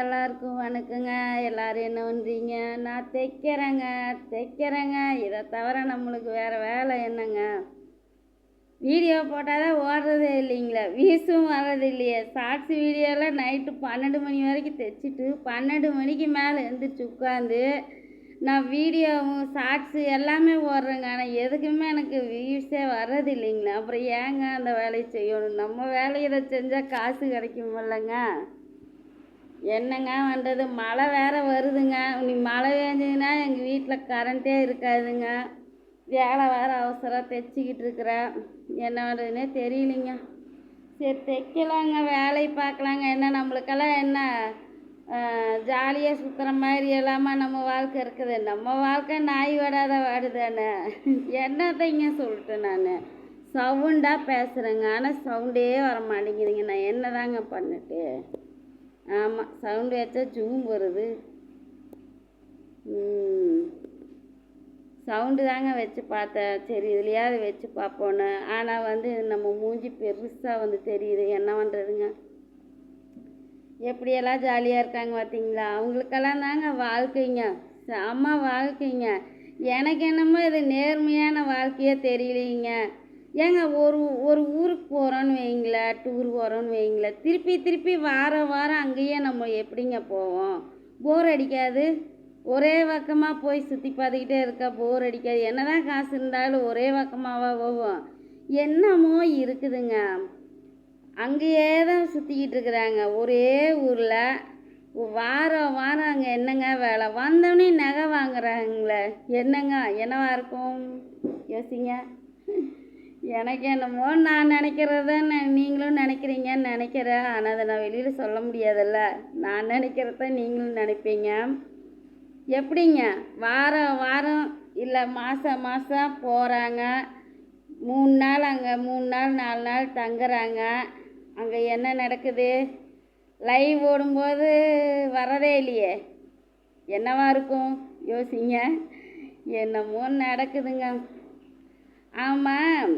எல்லாருக்கும் வணக்கங்க. எல்லாரும் என்ன பண்ணுறீங்க நான் தைக்கிறேங்க. தைக்கிறேங்க. இதை தவிர நம்மளுக்கு வேறு வேலை என்னங்க? வீடியோ போட்டால் தான் ஓடுறதே இல்லைங்களா. வீசும் வர்றது இல்லையே. ஷார்ட்ஸ் வீடியோலாம் நைட்டு பன்னெண்டு மணி வரைக்கும் தைச்சிட்டு பன்னெண்டு மணிக்கு மேலே எழுந்திரிச்சு உட்காந்து நான் வீடியோவும் ஷார்ட்ஸு எல்லாமே ஓடுறேங்க. ஆனால் எதுக்குமே எனக்கு வியூஸே வர்றது இல்லைங்களே. அப்புறம் ஏங்க அந்த வேலையை செய்யணும்? நம்ம வேலையை செஞ்சால் காசு கிடைக்குமில்லங்க. என்னங்க பண்ணுறது மழை வேற வருதுங்க. நீ மழை பெஞ்சதுன்னா எங்கள் வீட்டில் கரண்ட்டே இருக்காதுங்க. வேலை வேற அவசரம் தைச்சிக்கிட்டு இருக்கிறேன் என்ன பண்ணுறதுனே தெரியலிங்க. சரி தைக்கலாங்க. வேலையை பார்க்கலாங்க. என்ன நம்மளுக்கெல்லாம் என்ன ஜாலியாக சுற்றுற மாதிரி எல்லாமா நம்ம வாழ்க்கை இருக்குது. நம்ம வாழ்க்கை நாய் வாடாத வாடுதானே என்னத்தைங்க சொல்லிட்டேன் நான்? சவுண்டாக பேசுகிறேங்க ஆனால் சவுண்டே வர மாட்டேங்குதுங்க நான் என்ன தாங்க பண்ணிட்டு? ஆமாம் சவுண்டு வச்சா ஜூம் வருது. சவுண்டு தாங்க வச்சு பார்த்தேன் சரி இதுலையாவது வச்சு பார்ப்போன்னு. ஆனால் வந்து நம்ம மூஞ்சி பெருசாக வந்து தெரியுது. என்ன பண்ணுறதுங்க எப்படியெல்லாம் ஜாலியாக இருக்காங்க பார்த்தீங்களா அவங்களுக்கெல்லாம் தாங்க வாழ்க்கைங்க. செம்ம வாழ்க்கைங்க. எனக்கு என்னமோ இது நேர்மையான வாழ்க்கையே தெரியலைங்க. ஏங்க ஒரு ஒரு ஊருக்கு போகிறோன்னு வைங்களேன் டூர் போகிறோன்னு வைங்களேன் திருப்பி திருப்பி வாரம் வாரம் அங்கேயே நம்ம எப்படிங்க போவோம்? போர் அடிக்காது. ஒரே பக்கமாக போய் சுற்றி பார்த்துக்கிட்டே இருக்கா போர் அடிக்காது. என்ன தான் காசு இருந்தாலும் ஒரே பக்கமாகவா போவோம். என்னமோ இருக்குதுங்க. அங்கேயே தான் சுற்றிக்கிட்டு இருக்கிறாங்க. ஒரே ஊரில் வாரம் வாரம் அங்கே என்னங்க வேலை? வந்தோடனே நகை வாங்குறாங்களே. என்னங்க என்னவா இருக்கும்? யோசிங்க. எனக்கு என்னமோ நான் நினைக்கிறத நீங்களும் நினைக்கிறீங்கன்னு நினைக்கிறேன். ஆனால் அதை நான் வெளியில் சொல்ல முடியாதுல்ல. நான் நினைக்கிறத நீங்களும் நினைப்பீங்க. எப்படிங்க? வாரம் வாரம் இல்லை மாதம் மாதம் போகிறாங்க மூணு நாள் அங்கே மூணு நாள் நாலு நாள் தங்குறாங்க. அங்கே என்ன நடக்குது? லைவ் ஓடும்போது வரதே இல்லையே. என்னவா இருக்கும்? யோசிங்க. என்னமோ நடக்குதுங்க. ஆமாம்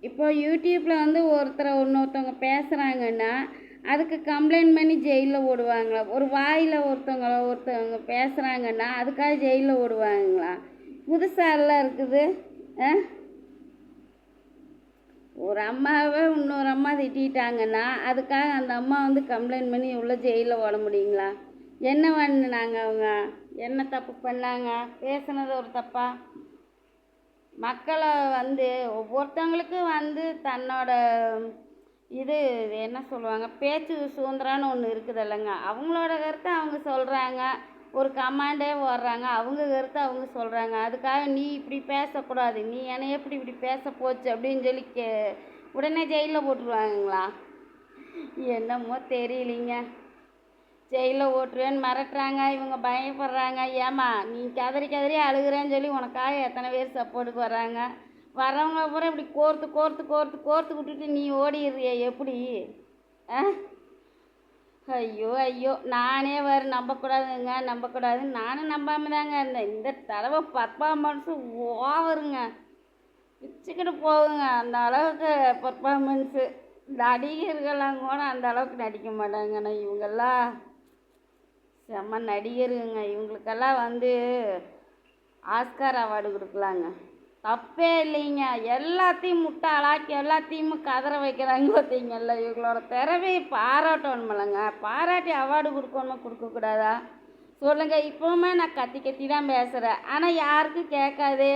இப்போ யூடியூப்பில் வந்து ஒருத்தரை இன்னொருத்தவங்க பேசுகிறாங்கன்னா அதுக்கு கம்ப்ளைண்ட் பண்ணி ஜெயிலில் ஓடுவாங்களா? ஒரு வாயில் ஒருத்தவங்கள ஒருத்தவங்க பேசுகிறாங்கன்னா அதுக்காக ஜெயிலில் ஓடுவாங்களா? புதுசாக எல்லாம் இருக்குது. ஆ? ஒரு அம்மாவை இன்னொரு அம்மா திட்டாங்கன்னா அதுக்காக அந்த அம்மா வந்து கம்ப்ளைண்ட் பண்ணி உள்ள ஜெயிலில் ஓட முடியுங்களா? என்ன பண்ணினாங்க அவங்க? என்ன தப்பு பண்ணாங்க? பேசுனது ஒரு தப்பா? மக்களை வந்து ஒவ்வொருத்தவங்களுக்கும் வந்து தன்னோட இது என்ன சொல்லுவாங்க பேச்சு சுதந்திரம்னு ஒன்று இருக்குது இல்லைங்க. அவங்களோட கருத்தை அவங்க சொல்கிறாங்க ஒரு கமாண்டே ஓடுறாங்க அவங்க கருத்தை அவங்க சொல்கிறாங்க அதுக்காக நீ இப்படி பேசக்கூடாது நீ என்னை எப்படி இப்படி பேச போச்சு அப்படின்னு சொல்லி கே உடனே ஜெயிலில் போட்டுருவாங்களா என்னமோ தெரியலிங்க. ஜெயிலில் ஓட்டுருவேன்னு மிரட்டுறாங்க இவங்க பயப்படுறாங்க. ஏமா நீ கதறி கதறி அழுகிறேன்னு சொல்லி உனக்காக எத்தனை பேர் சப்போர்ட்டுக்கு வர்றாங்க? வரவங்க அப்புறம் இப்படி கோர்த்து கோர்த்து கோர்த்து கோர்த்து விட்டுட்டு நீ ஓடிடுறிய எப்படி? ஆ? ஐயோ ஐயோ நானே வேறு நம்பக்கூடாதுங்க நம்பக்கூடாது நானும் நம்பாமல் தாங்க இருந்தேன். இந்த தடவை பர்ஃபார்மன்ஸு ஓவருங்க. பிச்சுக்கிட்டு போகுங்க அந்த அளவுக்கு பர்ஃபார்மன்ஸு நடிகர்கள்லாம் கூட அந்த அளவுக்கு நடிக்க மாட்டாங்கண்ணா இவங்கெல்லாம். செம்ம நடிகருங்க. இவங்களுக்கெல்லாம் வந்து ஆஸ்கார் அவார்டு கொடுக்கலாங்க. தப்பே இல்லைங்க. எல்லாத்தையும் முட்டாளாக்கி எல்லாத்தையும் கதற வைக்கிறாங்க பார்த்தீங்கல்ல இவங்களோட திறமையை பாராட்டணுமில்லங்க பாராட்டி அவார்டு கொடுக்கணுமா கொடுக்கக்கூடாதா? சொல்லுங்கள் இப்போவுமே நான் கத்தி கத்தி தான் பேசுகிறேன் ஆனால் யாருக்கும் கேட்காதே.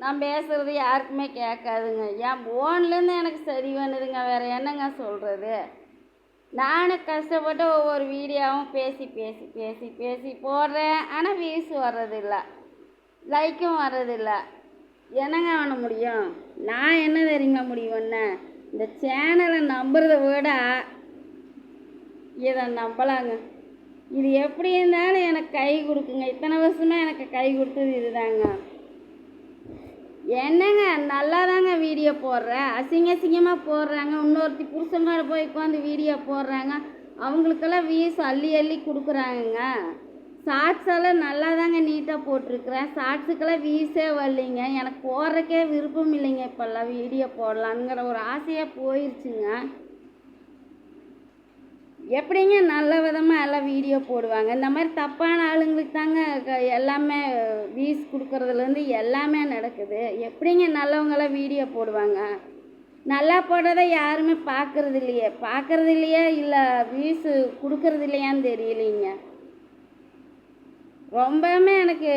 நான் பேசுகிறது யாருக்குமே கேட்காதுங்க. என் ஃபோன்லேருந்து எனக்கு சரி பண்ணுதுங்க. வேறு என்னங்க சொல்கிறது நானும் கஷ்டப்பட்டு ஒவ்வொரு வீடியோவும் பேசி பேசி பேசி பேசி போடுறேன். ஆனால் வியூஸ் வர்றதில்ல. லைக்கும் வர்றதில்ல. என்னங்க பண்ண முடியும்? நான் என்ன தெரியுங்க முடியும் என்ன? இந்த சேனலை நம்புறத விட இதை நம்பலாங்க. இது எப்படி இருந்தாலும் எனக்கு கை கொடுக்குங்க. இத்தனை வருஷமாக எனக்கு கை கொடுத்தது இதுதாங்க. என்னங்க நல்லா தாங்க வீடியோ போடுறேன் அசிங்க அசிங்கமாக போடுறாங்க. இன்னொருத்தி புருஷனோட போய் உட்காந்து வீடியோ போடுறாங்க. அவங்களுக்கெல்லாம் வியூஸ் அள்ளி அள்ளி கொடுக்குறாங்கங்க. ஷார்ட்ஸ் எல்லாம் நல்லா தாங்க நீட்டாக போட்டிருக்கிறேன் ஷார்ட்ஸுக்கெல்லாம் வியூஸே வரலைங்க. எனக்கு போடுறக்கே விருப்பம் இல்லைங்க இப்போல்லாம் வீடியோ போடலாங்கிற ஒரு ஆசையாக போயிடுச்சுங்க எப்படிங்க நல்ல விதமாக எல்லாம் வீடியோ போடுவாங்க? இந்த மாதிரி தப்பான ஆளுங்களுக்கு தாங்க க- எல்லாமே வீஸ் கொடுக்குறதுலேருந்து எல்லாமே நடக்குது. எப்படிங்க நல்லவங்களாம் வீடியோ போடுவாங்க? நல்லா போடுறத யாருமே பார்க்கறது இல்லையே பார்க்கறது இல்லையா இல்லை வீசு கொடுக்கறது இல்லையான்னு தெரியலைங்க. ரொம்பவுமே எனக்கு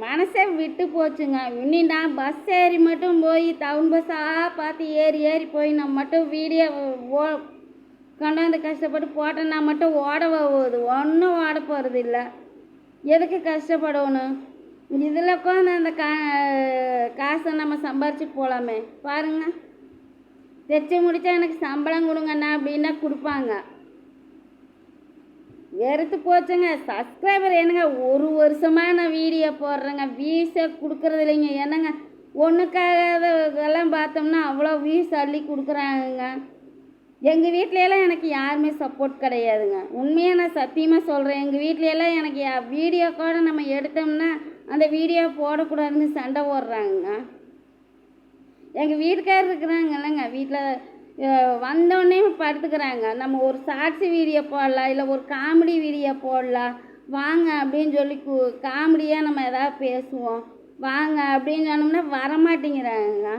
மனசே விட்டு போச்சுங்க. இனி நான் பஸ் ஏறி மட்டும் போய் டவுன் பஸ்ஸாக பார்த்து ஏறி ஏறி போய் நான் மட்டும் வீடியோ ஓ கொண்டாந்து கஷ்டப்பட்டு போட்டேன்னா மட்டும் ஓட போகுது. ஒன்றும் ஓட போகிறது இல்லை. எதுக்கு கஷ்டப்படணும்? இதில் உட்காந்து அந்த கா காசை நம்ம சம்பாரிச்சு போகலாமே பாருங்க. தைச்சி முடித்தா எனக்கு சம்பளம் கொடுங்கண்ணா அப்படின்னா கொடுப்பாங்க. வெறுத்து போச்சுங்க. சப்ஸ்கிரைபர் என்னங்க ஒரு வருஷமாக நான் வீடியோ போடுறேங்க. வீஸே கொடுக்குறது இல்லைங்க. என்னங்க இதெல்லாம் பார்த்தோம்னா அவ்வளோ வீஸ் அள்ளி கொடுக்குறாங்கங்க. எங்கள் வீட்லையெல்லாம் எனக்கு யாருமே சப்போர்ட் கிடையாதுங்க. உண்மையாக நான் சத்தியமாக சொல்கிறேன் எங்கள் வீட்லையெல்லாம் எனக்கு வீடியோ கூட நம்ம எடுத்தோம்னா அந்த வீடியோ போடக்கூடாதுன்னு சண்டை போடுறாங்கங்க. எங்கள் வீட்டுக்காரர் இருக்கிறாங்க இல்லைங்க வீட்டில் வந்தோடனே படுத்துக்கிறாங்க. நம்ம ஒரு ஷார்ட்ஸ் வீடியோ போடலாம் இல்லை ஒரு காமெடி வீடியோ போடலாம். வாங்க அப்படின்னு சொல்லி கு காமெடியாக நம்ம எதாவது பேசுவோம். வாங்க அப்படின்னு சொன்னோம்னா வரமாட்டேங்கிறாங்க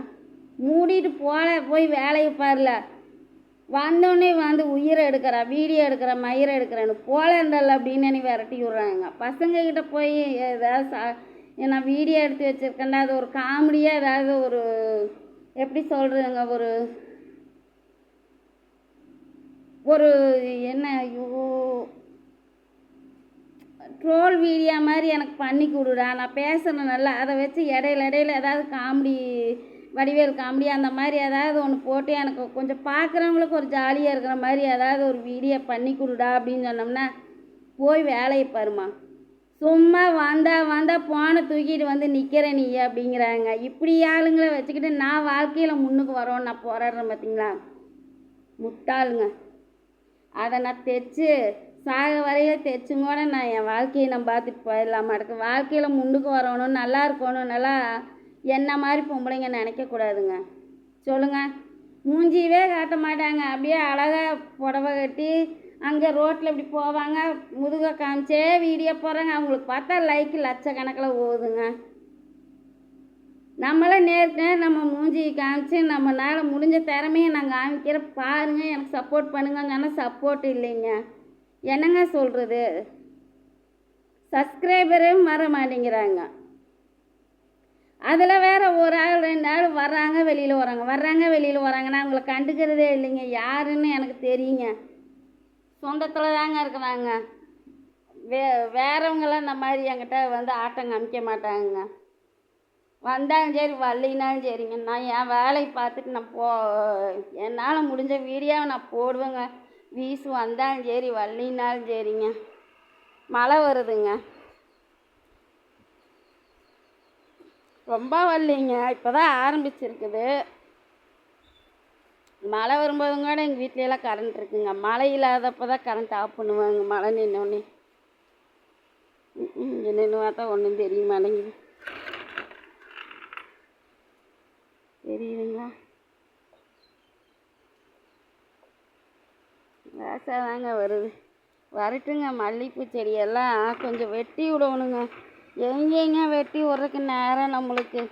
மூடிட்டு போல போய் வேலையை பாருல. வந்தோடனே வந்து உயிரை எடுக்கிறா வீடியோ எடுக்கிற மயிரை எடுக்கிறேன்னு போலேண்டல் அப்படின்னு நீ விரட்டி விட்றாங்க. பசங்க கிட்ட போய் ஏதாவது சா நான் வீடியோ எடுத்து வச்சுருக்கேன்டா அது ஒரு காமெடியாக ஏதாவது ஒரு எப்படி சொல்கிறதுங்க ஒரு ஒரு என்ன ஐயோ ட்ரோல் வீடியோ மாதிரி எனக்கு பண்ணி கொடுடா. நான் பேசுகிறேன் நல்லா அதை வச்சு இடையில இடையில ஏதாவது காமெடி வடிவேல் காமெடி அந்த மாதிரி ஏதாவது ஒன்று போட்டு எனக்கு கொஞ்சம் பார்க்குறவங்களுக்கு ஒரு ஜாலியாக இருக்கிற மாதிரி ஏதாவது ஒரு வீடியோ பண்ணி கொடுடா அப்படின்னு சொன்னோம்னா போய் வேலையை பாருமா சும்மா வந்தா வந்தா போனை தூக்கிட்டு வந்து நிற்கிற நீ அப்படிங்கிறாங்க. இப்படி ஆளுங்களை வச்சுக்கிட்டு நான் வாழ்க்கையில் முன்னுக்கு வரோன்னு நான் போராடுறேன் பார்த்தீங்களா முட்டாளுங்க. அதை நான் தைச்சு சாக வரையில் தைச்சும் கூட நான் என் வாழ்க்கையை நான் பார்த்துட்டு போயிடலாமா? இருக்கு வாழ்க்கையில் முன்னுக்கு வரணும் நல்லா இருக்கணும் நல்லா என்ன மாதிரி பொம்பளைங்க நினைக்கக்கூடாதுங்க சொல்லுங்கள் மூஞ்சியவே காட்ட மாட்டாங்க. அப்படியே அழகாக புடவை கட்டி அங்கே ரோட்டில் இப்படி போவாங்க. முதுக காமிச்சே வீடியோ போகிறாங்க அவங்களுக்கு பார்த்தா லைக்கு லட்சக்கணக்கில் ஓதுங்க நம்மளே நேருக்கு நேர் நம்ம மூஞ்சி காமிச்சு நம்மளால் முடிஞ்ச திறமையை நான் காமிக்கிறேன் பாருங்க. எனக்கு சப்போர்ட் பண்ணுங்கன்னு ஆனால் சப்போர்ட் இல்லைங்க. என்னங்க சொல்கிறது சப்ஸ்கிரைபரும் வர மாட்டேங்கிறாங்க. அதில் வேறு ஒரு ஆள் ரெண்டு ஆள் வர்றாங்க வெளியில் வராங்க வர்றாங்க வெளியில் வராங்கன்னா அவங்கள கண்டுக்கிறதே இல்லைங்க. யாருன்னு எனக்கு தெரியுங்க. சொந்தத்தில் தாங்க இருக்கிறாங்க. வே வேறவங்களாம் இந்த மாதிரி என்கிட்ட வந்து ஆட்டம் காமிக்க மாட்டாங்க. வந்தாலும் சரி வரலினாலும் சரிங்க. நான் என் வேலையை பார்த்துட்டு நான் போ என்னால் முடிஞ்ச வீடியோவை நான் போடுவேங்க. வீசு வந்தாலும் சரி வரலினாலும் சரிங்க. மழை வருதுங்க. ரொம்ப வரலைங்க. இப்போ தான் ஆரம்பிச்சிருக்குது. மழை வரும்போதும் கூட எங்கள் வீட்லையெல்லாம் கரண்ட் இருக்குங்க. மழை இல்லாதப்போ தான் கரண்ட் ஆஃப் பண்ணுவாங்க. மழை நின்னோடனே என்னென்னு பார்த்தா ஒன்றும் தெரிய மாட்டேங்குது. தெரியுதுங்களா? தாங்க வருது. வரட்டுங்க. மல்லிகைப்பூ செடியெல்லாம் கொஞ்சம் வெட்டி விடணுங்க. எங்கேங்க வெட்டி விட்றதுக்கு நேரம் நம்மளுக்கு?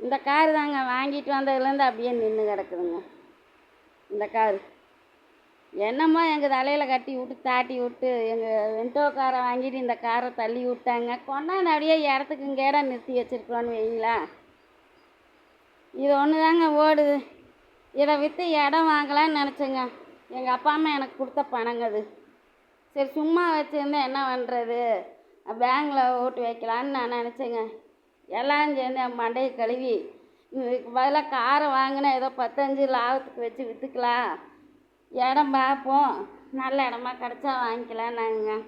இந்த காரு தாங்க வாங்கிட்டு வந்ததுலேருந்து அப்படியே நின்று கிடக்குதுங்க. இந்த காரு. என்னமோ எங்கள் தலையில் கட்டி விட்டு தாட்டி விட்டு எங்கள் வெண்டோ காரை வாங்கிட்டு இந்த காரை தள்ளி விட்டாங்க. கொண்டாந்து அப்படியே இடத்துக்கு இங்கேட நிறுத்தி வச்சுருக்கோன்னு வைங்களா? இது ஒன்று தாங்க ஓடுது. இதை விற்று இடம் வாங்கலாம்னு நினச்சேங்க. எங்கள் அப்பா அம்மா எனக்கு கொடுத்த பணங்க அது. சரி சும்மா வச்சுருந்தா என்ன பண்ணுறது பேங்கில் ஓட்டு வைக்கலான்னு நான் நினச்சேங்க. எல்லாம் சேர்ந்து என் மண்டையை கழுவி இதுக்கு பதிலாக காரை வாங்கினா ஏதோ பத்தஞ்சு லாபத்துக்கு வச்சு விற்றுக்கலாம் இடம் பார்ப்போம். நல்ல இடமா கிடச்சா வாங்கிக்கலாம் நாங்கள்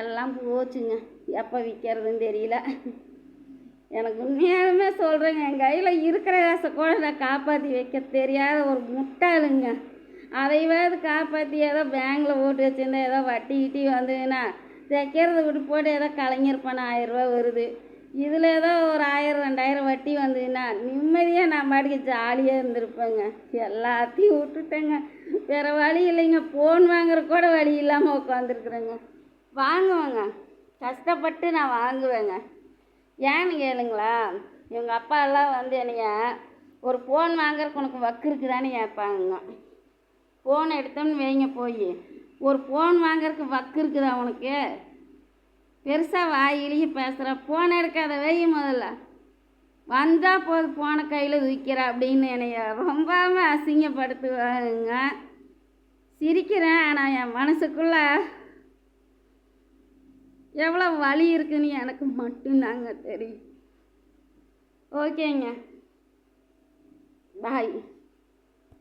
எல்லாம் போச்சுங்க. எப்போ விற்கிறதுன்னு தெரியல. எனக்கு உண்மையாலுமே சொல்கிறேங்க என் கையில் இருக்கிற காசை கூட நான் காப்பாற்றி வைக்க தெரியாத ஒரு முட்டாளுங்க. அதையாவது காப்பாற்றி ஏதோ பேங்கில் போட்டு வச்சுருந்தா ஏதோ வட்டி கிட்டி வந்ததுன்னா தைக்கிறத விட்டு போட்டு ஏதோ கலைஞர் பணம் ஆயிரரூபா வருது. இதில் ஏதோ ஒரு ஆயிரம் ரெண்டாயிரம் வட்டி வந்ததுன்னா நிம்மதியாக நான் பாட்டுக்கு ஜாலியாக இருந்திருப்பேங்க. எல்லாத்தையும் விட்டுட்டேங்க. வேறு வழி இல்லைங்க. ஃபோன் வாங்குற கூட வழி இல்லாமல் உட்காந்துருக்குறேங்க வாங்குவேங்க. கஷ்டப்பட்டு நான் வாங்குவேங்க. ஏன்னு கேளுங்களா? எங்கள் அப்பா எல்லாம் வந்து என்னைய ஒரு ஃபோன் வாங்குறதுக்கு உனக்கு வக்கு இருக்குதான்னு கேட்பாங்க ஃபோன் எடுத்தோம்னு வைங்க போய். ஒரு ஃபோன் வாங்குறதுக்கு வக்கு இருக்குதா உனக்கு? பெருசாக வாயிலேயே பேசுகிற ஃபோன் எடுக்காத வை முதல்ல. வந்தால் போது ஃபோனை கையில் தூக்கிற அப்படின்னு என்னைய ரொம்பவே அசிங்கப்படுத்துவாங்க சிரிக்கிறேன் ஆனால் என் மனசுக்குள்ள எவ்வளோ வலி இருக்குன்னு எனக்கு மட்டும்தாங்க தெரியும். ஓகேங்க. பாய்